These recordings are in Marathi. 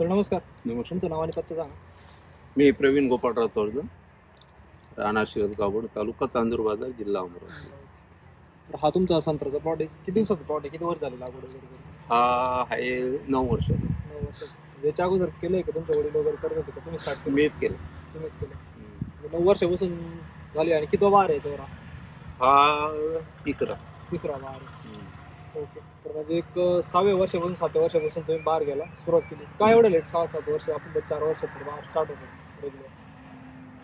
सर नमस्कार. नमस्कार. तुमचं नाव आणि पत्ता सांगा. मी प्रवीण गोपाळराव तोळज राहणार शिरस गावड तालुका चांदूर बाजार जिल्हा अमरावती. तर हा तुमचा संत्र्याचा प्लॉट आहे. किती दिवसाचा प्लॉट आहे? किती वर्ष झाले लागवड वगैरे करून? हा आहे नऊ वर्ष. नऊ वर्ष. याच्या अगोदर केलंय का तुमच्या वडील वगैरे करत होते का? तुम्ही स्टार्ट केलं मीच केलं तुम्हीच केलं म्हणजे नऊ वर्षापासून झाली आणि किती वार आहे याच्यावर? हा? हा तिकरा तिसरा वार आहे. ओके. तर म्हणजे एक सहाव्या वर्षापासून सातव्या वर्षापासून तुम्ही बाहेर गेला सुरुवात केली. काय एवढं लेट सहा सात वर्ष आपण तर चार वर्षात तर बाहेर स्टार्ट होतो रेग्युलर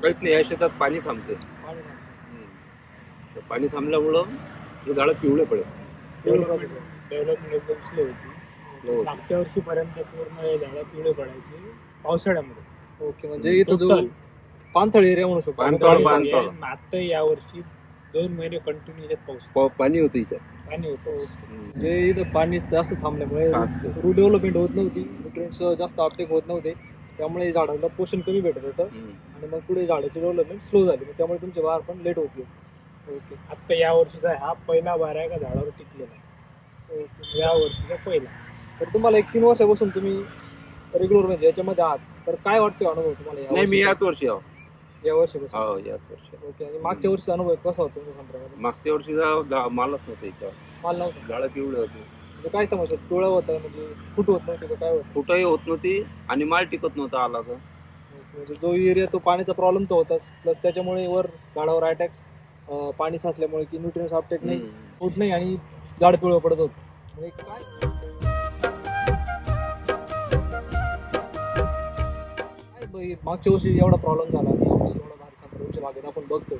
काहीच नाही या शेतात पाणी थांबते. पाणी नाही. तर पाणी थांबल्यामुळं हे झाडं पिवळे पडत डेव्हलपमेंट डेव्हलपमेंट एकदम स्लो होती. मागच्या वर्षीपर्यंत पूर्ण हे झाडं पिवळे पडायचे पावसाळ्यामध्ये. ओके म्हणजे इथं जो. पाणथळ एरिया म्हणू शकतो. पाणथळ, पाणी- पाणथळ. आता या वर्षी दोन महिने कंटिन्यू याच्यात पाऊस प- पाणी होतं इथं. पाणी होतं म्हणजे इथं पाणी जास्त थांबल्यामुळे. रूट डेव्हलपमेंट होत नव्हती न्यूट्रिएंट्स जास्त अपटेक होत नव्हते. त्यामुळे झाडाला पोषण कमी भेटत होतं. आणि मग पुढे झाडाची डेव्हलपमेंट स्लो झाली. मग त्यामुळे तुमचे वार पण लेट होते ओके. आता या वर्षीचा हा पहिला बार आहे का झाडावर टिकलेला आहे? ओके. या वर्षीचा पहिला. तर तुम्हाला एक तीन वर्षापासून तुम्ही रेग्युलर म्हणजे याच्यामध्ये आहात. तर काय वाटतो अनुभव तुम्हाला या नाही मी? याच वर्षी आहो. या वर्षापासून हो याच वर्षी. ओके आणि मागच्या वर्षीचा अनुभव कसा होता तुमच्या संदर्भात मागच्या वर्षीचा झा- मालच नव्हतं इथं. माल नव्हता? झाडं पिवळे होते. म्हणजे काय समस्या पिवळा होता म्हणजे फुट होत नव्हती का काय होतं? कुठंही होत नव्हती आणि माल टिकत नव्हता आला तर. म्हणजे जो एरिया तो पाण्याचा प्रॉब्लेम तर होताच. प्लस त्याच्यामुळे वर झाडावर अटॅक पाणी साचल्यामुळे की न्यूट्रियन्स अपटेक नाही हम्म. होत नाही आणि झाड पिवळं पडत होत. म्हणजे काय मागच्या वर्षी एवढा प्रॉब्लेम झाला आणि यावर्षी एवढा भारी संत्रा तुमच्या बागेत आपण बघतो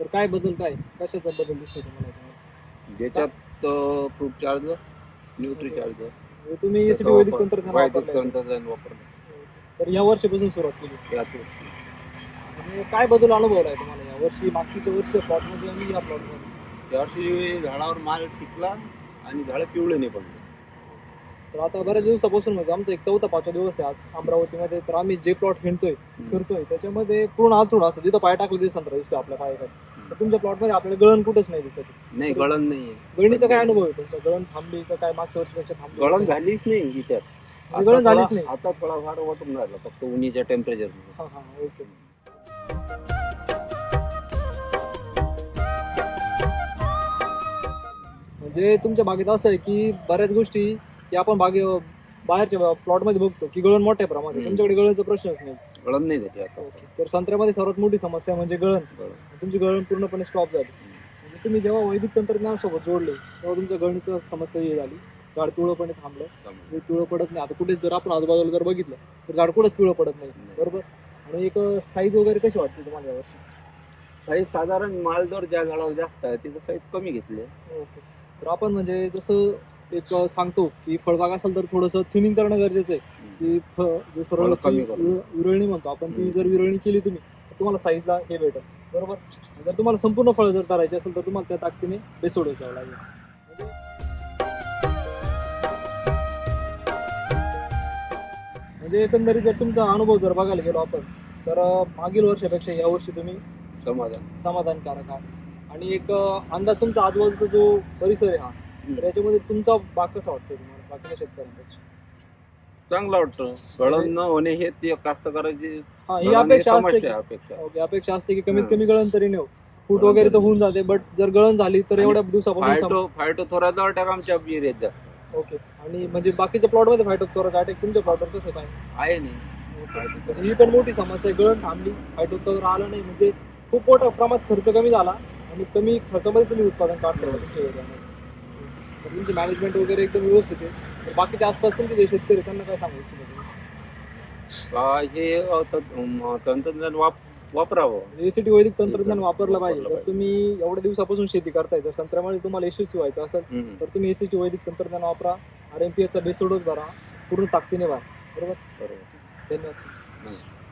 तर काय बदल काय? कशाचा बदल दिसतो तुम्हाला याच्यामध्ये? ज्याच्यात फ्रूट चार्ज न्यूट्री चार्ज म्हणजे तुम्ही एसीटी वैदिक तंत्रज्ञान वैदिक वापरलंय. तंत्रज्ञान वापरलं तर या वर्षापासून सुरुवात केली. याच वर्षी. म्हणजे काय बदल अनुभवलाय तुम्हाला या वर्षी? मागच्या वर्ष प्लॉटमध्ये आणि या प्लॉटमध्ये यावर्षी झाडावर माल टिकला आणि झाडं पिवळे नाही पडले. तर आता बऱ्याच दिवसापासून म्हणजे आमचा एक चौथा पाचवा दिवस आहे आज अमरावतीमध्ये. तर आम्ही जे प्लॉट हिंडतोय फिरतोय त्याच्यामध्ये पूर्ण आतून असं जिथं पाय टाकलं ते संत्रा दिसतोय आपल्या पायाकडे तर तुमच्या प्लॉटमध्ये आपल्याला गळण कुठंच नाही दिसत. नाही गळण नाही गळणीचा काय अनुभव आहे तुमचा? गळण थांबली का काय मागच्या वर्षीपेक्षा थांबली? गळण झालीच नाही इथे म्हणजे गळण झालीच नाही. आता थोडाफार वाटून राहिला फक्त उन्हीच्या टेम्परेचर हा हा ओके. म्हणजे तुमच्या बागेत असं आहे की बऱ्याच गोष्टी की आपण बागे बाहेरच्या प्लॉटमध्ये बघतो की गळण मोठ्या प्रमाणात. आहे. हम्म. तुमच्याकडे गळणचा प्रश्नच नाही. गळण नाही त्याची आता तर संत्र्यामध्ये सर्वात मोठी समस्या म्हणजे गळण. तुमची गळण पूर्णपणे स्टॉप झाली. म्हणजे तुम्ही जेव्हा वैदिक तंत्रज्ञानासोबत जोडले तेव्हा तुमच्या गळणीचं समस्या ही झाली. झाड पिवळपणे थांबलं. पिवळं पडत नाही. आता कुठे जर आपण आजूबाजूला जर बघितलं तर झाड कुठंच पिवळं पडत नाही. बरोबर? आणि एक साईज वगैरे कशी वाटते तुम्हाला यावर्षी साईज साधारण माल दर ज्या झाडावर जास्त आहे तिथं साईज कमी घेतली ओके. तर आपण म्हणजे जसं एक सांगतो की फळबाग असेल तर थोडंसं थिनिंग करणं गरजेचं आहे. की फ जे फळं विरळणी म्हणतो आपण ती. जर विरळणी केली तुम्ही तर तुम्हाला साईजला हे भेटेल. बरोबर? जर तुम्हाला संपूर्ण फळ जर करायचे असेल तर तुम्हाला त्या ताकदीने बेसोड घ्यावं लागेल. म्हणजे एकंदरीत जर तुमचा अनुभव जर बघायला गेलो आपण तर मागील वर्षापेक्षा या वर्षी तुम्ही समाधान. समाधानकारक आहात. आणि एक अंदाज तुमचा आजूबाजूचा जो परिसर आहे हा तर याच्यामध्ये तुमचा बाग कसा वाटतोय तुम्हाला? बाकीच्या शेतकऱ्यांपेक्षा? चांगलं वाटतं. गळण न होणे हे ते कास्तकाराची हा ही हे अपेक्षा असते की- अपेक्षा ओके अपेक्षा असते की कमीत हा. कमी गळण तरी नेऊ. फूट गळण वगैरे तर तरी. होऊन जाते बट जर गळण झाली तर आणि एवढ्या दिवसापासून फायटो फायटो थोड्या अटॅक आमच्या एरियात जास्त ओके. आणि म्हणजे बाकीच्या प्लॉटमध्ये फायटो तोरा अटॅक तुमच्या प्लॉटवर कसं काय? आहे नाही. म्हणजे ही पण मोठी समस्या आहे. गळण थांबली फायटो तर आला नाही. म्हणजे खूप मोठ्या प्रमाणात खर्च कमी झाला आणि कमी खर्चामध्ये तुम्ही उत्पादन तुमच्या एरियामध्ये तर तुमची मॅनेजमेंट वगैरे एकदम व्यवस्थित आहे. तर बाकीच्या आसपास तुमचे जे शेतकरी आहेत, त्यांना काय सांगू इच्छिता तुम्ही? हा, हे अ, तंत्रज्ञान वाप वापरावं. एसीटी वैदिक तंत्रज्ञान वापरलं पाहिजे. जर तुम्ही एवढ्या दिवसापासून शेती करताय जर संत्र्यामध्ये तुम्हाला यशस्वी व्हायचं असेल हम्म. तर तुम्ही एसीटी वैदिक तंत्रज्ञान वापरा. आर एम पी एचचा बेस डोस भरा. पूर्ण ताकदीने भरा. बरोबर? बरोबर. धन्यवाद. हम्म.